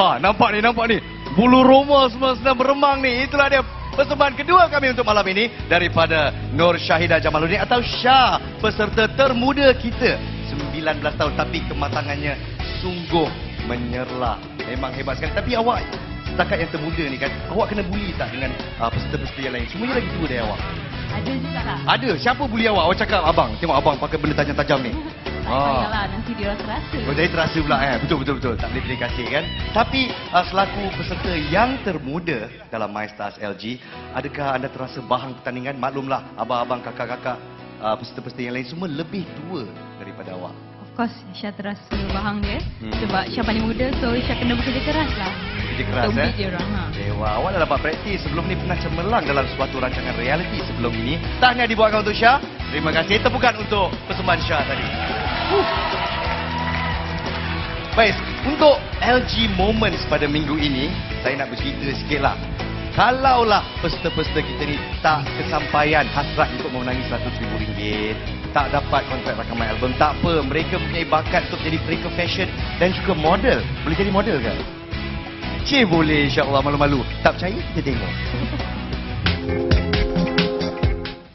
Ha, nampak ni, nampak ni. Bulu roma semua sedang beremang ni. Itulah dia persembahan kedua kami untuk malam ini daripada Nur Syahida Jamaluddin atau Syah, peserta termuda kita. 19 tahun tapi kematangannya sungguh menyerlah. Memang hebat sekali. Tapi awak setakat yang termuda ni kan, awak kena bully tak dengan uh, peserta-peserta yang lain? Semuanya lagi tua dari awak. Ada juga lah. Ada. Siapa bully awak? Awak cakap abang. Tengok abang pakai benda tajam-tajam ni. Tak payahlah nanti dia rasa rasa. Oh, jadi terasa pula eh. Betul betul betul. Tak boleh pilih kasih kan. Tapi uh, selaku peserta yang termuda dalam My Stars LG, adakah anda terasa bahang pertandingan? Maklumlah abang-abang kakak-kakak uh, peserta-peserta yang lain semua lebih tua daripada awak. Of course, Syah terasa bahang dia. Hmm. Sebab Syah paling muda, so Syah kena bekerja keras lah. Kerja keras Untuk eh. beat dia orang. Ha. Dewa, awak dah dapat praktis sebelum ni pernah cemerlang dalam suatu rancangan reality sebelum ini. Tahniah dibuatkan untuk Syah. Terima kasih. Tepukan untuk persembahan Syah tadi. Baik, untuk LG Moments pada minggu ini, saya nak bercerita sikit lah. Kalaulah peserta-peserta kita ni tak kesampaian hasrat untuk memenangi RM100,000, tak dapat kontrak rakaman album, tak apa. Mereka punya bakat untuk jadi pelika fashion dan juga model. Boleh jadi model ke? Cik boleh insyaAllah malu-malu. Tak percaya? Kita tengok.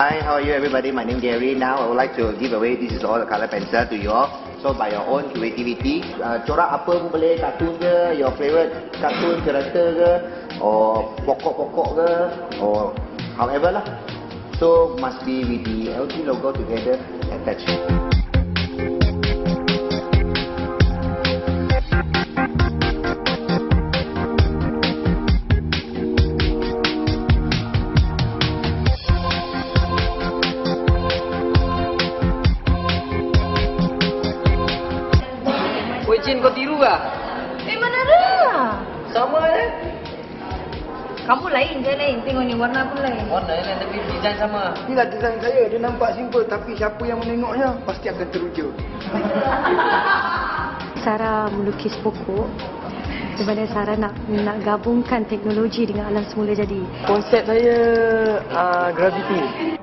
Hi, how are you everybody? My name is Gary. Now I would like to give away this is all the color pencil to you all. So by your own creativity, uh, corak apa pun boleh, kartun ke, your favorite kartun character ke, or pokok-pokok ke, or however lah. So must be with the LG logo together attached. Lain je lain. Tengok ni warna pun lain. Warna lain tapi design sama. Inilah desain saya. Dia nampak simple tapi siapa yang menengoknya pasti akan teruja. Sarah melukis pokok di mana Sarah nak nak gabungkan teknologi dengan alam semula jadi. Konsep saya uh, gravity.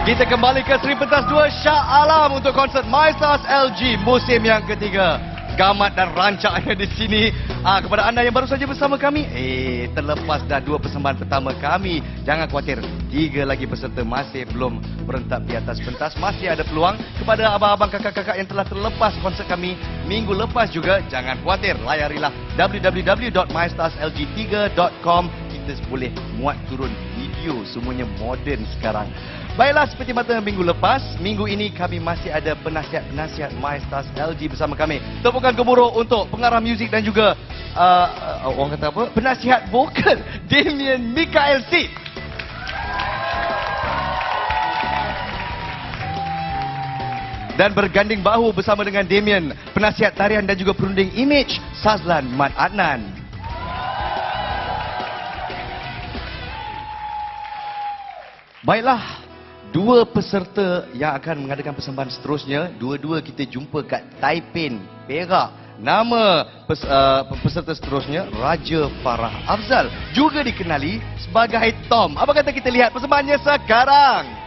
Kita kembali ke Seri Pentas 2 Shah Alam untuk konsert My Stars LG musim yang ketiga. Gamat dan rancaknya di sini. Ah, kepada anda yang baru saja bersama kami, eh terlepas dah dua persembahan pertama kami. Jangan khawatir, tiga lagi peserta masih belum berentak di atas pentas. Masih ada peluang kepada abang-abang kakak-kakak yang telah terlepas konsert kami minggu lepas juga. Jangan khawatir, layarilah www.mystarslg3.com. Kita boleh muat turun video semuanya moden sekarang. Baiklah seperti mata minggu lepas, minggu ini kami masih ada penasihat-penasihat My Stars LG bersama kami. Tepukan gemuruh untuk pengarah muzik dan juga uh, uh, orang kata apa? Penasihat vokal Damien Mikael Sid. Dan berganding bahu bersama dengan Damien, penasihat tarian dan juga perunding image Sazlan Mat Adnan. Baiklah, dua peserta yang akan mengadakan persembahan seterusnya, dua-dua kita jumpa kat Taiping, Perak. Nama pes, uh, peserta seterusnya Raja Farah Afzal, juga dikenali sebagai Tom. Apa kata kita lihat persembahannya sekarang?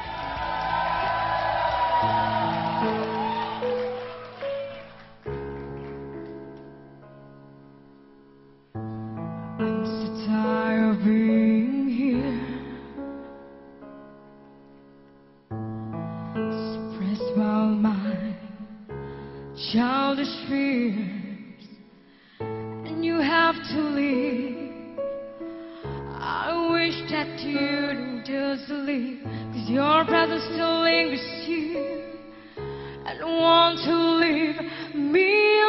Childish fears. And you have to leave. I wish that you didn't just leave. Cause your presence still lingers here. want to leave me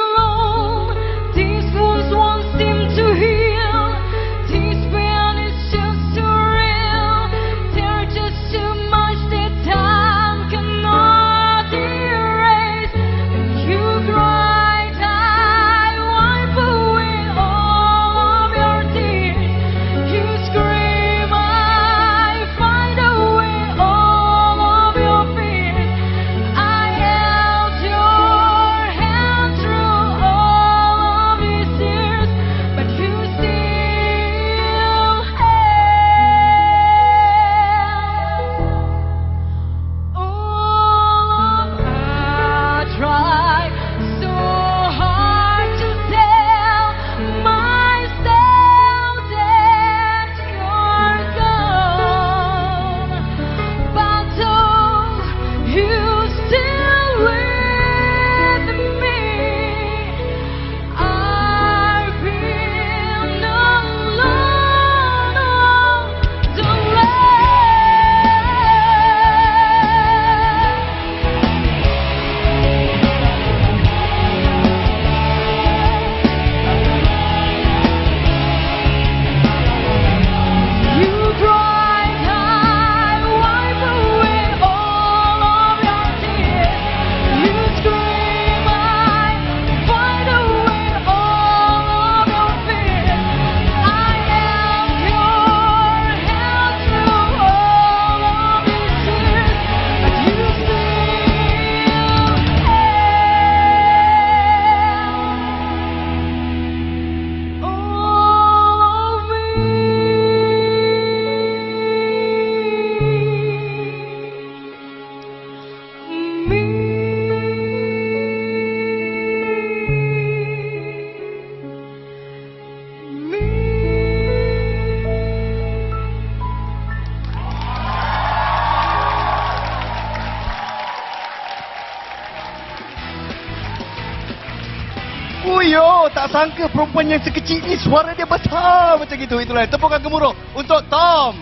sangka perempuan yang sekecil ni suara dia besar macam itu. Itulah tepukan gemuruh untuk Tom.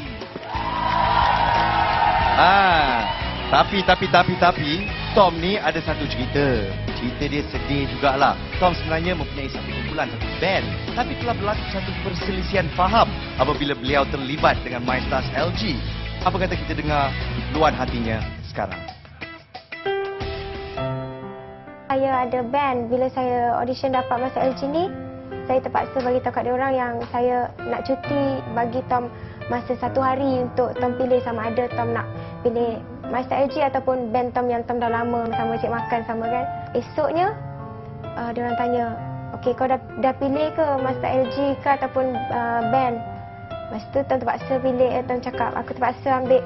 Ah, tapi tapi tapi tapi Tom ni ada satu cerita. Cerita dia sedih jugalah. Tom sebenarnya mempunyai satu kumpulan, satu band. Tapi telah berlaku satu perselisihan faham apabila beliau terlibat dengan MyStars LG. Apa kata kita dengar luan hatinya sekarang? Saya ada band bila saya audition dapat masuk LG ni saya terpaksa bagi tahu kat dia orang yang saya nak cuti bagi Tom masa satu hari untuk Tom pilih sama ada Tom nak pilih Master LG ataupun band Tom yang Tom dah lama sama cik makan sama kan. Esoknya uh, dia orang tanya, "Okey kau dah dah pilih ke Master LG ke ataupun uh, band?" Lepas tu Tom terpaksa pilih, eh, Tom cakap aku terpaksa ambil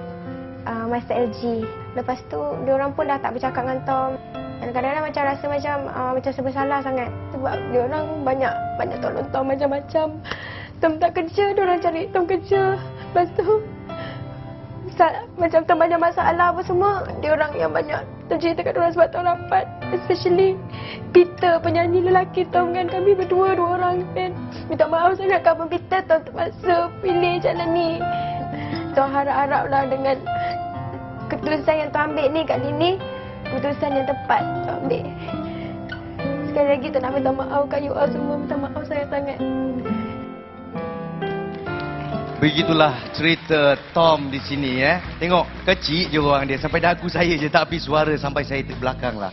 uh, Master LG. Lepas tu dia orang pun dah tak bercakap dengan Tom. Dan kadang-kadang macam rasa macam uh, macam serba salah sangat sebab dia orang banyak banyak tolong Tom macam-macam. Tom tak kerja, dia orang cari Tom kerja. Lepas tu macam Tom banyak masalah apa semua, dia orang yang banyak tercerita kat dia orang sebab Tom dapat. Especially Peter penyanyi lelaki Tom kan kami berdua dua orang kan. Minta maaf sangat kat Abang Peter Tom terpaksa pilih jalan ni. Tom harap-haraplah dengan keputusan yang Tom ambil ni kali ni keputusan yang tepat Tom ambil. Sekali lagi Tom nak minta maaf kat you all semua. Minta maaf sangat-sangat. Begitulah cerita Tom di sini eh. Tengok kecil je orang dia sampai dagu saya je tak habis suara sampai saya terbelakang lah.